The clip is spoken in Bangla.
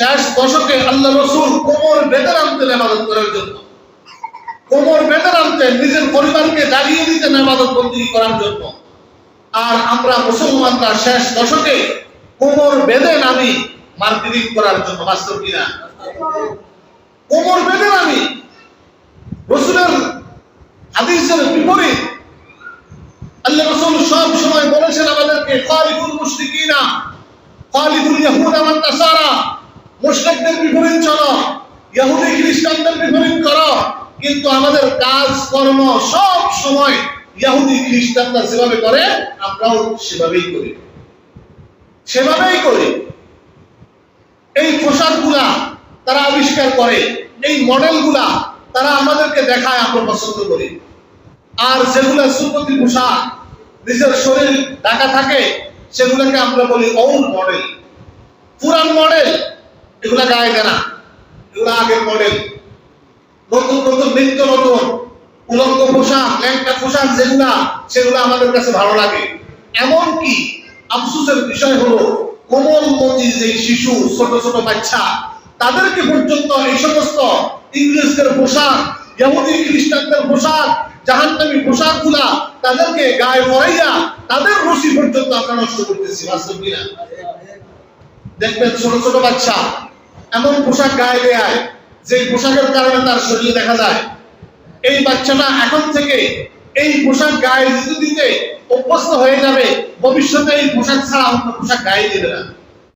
শেষ দশকে আল্লাহ রসুল কোমর আবাদত করার জন্য। কোমর বেঁধে নামতেন নিজের পরিবারকে দাঁড়িয়ে দিতেন বন্দী করার জন্য। আর আমরা মুসলমানরা শেষ দশকে কোমর বেঁধে নামি মার্কেটিং করার জন্য, বাস্তব কিনা? কোমর বেঁধে নামি। রসুলের হাদিসের বিপরীত। আল্লাহ রসুল সব সময় বলেছেন আমাদেরকে খালিফুল মুশরিকিনা খালিফুল ইয়াহুদ মুশরিকদের বিপরীত চলো। ইহুদি খ্রিস্টানদের বিপরীত করো। কিন্তু আমাদের কাজ কর্ম সব সময় ইহুদি খ্রিস্টানরা যেভাবে করে, আমরাও সেভাবেই করি। সেভাবেই করি। এই পোশাকগুলা তারা আবিষ্কার করে, এই মডেলগুলা তারা আমাদেরকে দেখায়, আমরা পছন্দ করি। আর যেগুলা সুপতি পোশাক, নিজের শরীর ঢাকা থাকে, সেগুলোকে আমরা বলি ওল্ড মডেল পুরান মডেল এগুলা গায়ে দেয় না। এগুলা আগের মডেল। নতুন নতুন নিত্য নতুন। উলঙ্গ পোশাক, ল্যাংটা পোশাক যেগুলা, সেগুলো আমাদের কাছে ভালো লাগে। এমন কি আফসোসের বিষয় হলো কোমলমতি যে শিশু, ছোট ছোট বাচ্চা, তাদেরকে পর্যন্ত এই সমস্ত ইংরেজদের পোশাক ইহুদি খ্রিস্টানদের পোশাক, জাহান্নামী পোশাকগুলা তাদেরকে গায়ে পরাইয়া তাদের রশি পর্যন্ত আমরা নষ্ট করতেছি, বাস্তব কিনা? দেখবেন ছোট ছোট বাচ্চা এমন পোশাক গায়ে দেয় যে পোশাকের কারণে তার শরীরে দেখা যায়। এই বাচ্চাটা এখন থেকে এই পোশাক গায়ে দিতে দিতে অভ্যস্ত হয়ে যাবে, ভবিষ্যতে এই পোশাক ছাড়া অন্য পোশাক গায়ে দেবে না।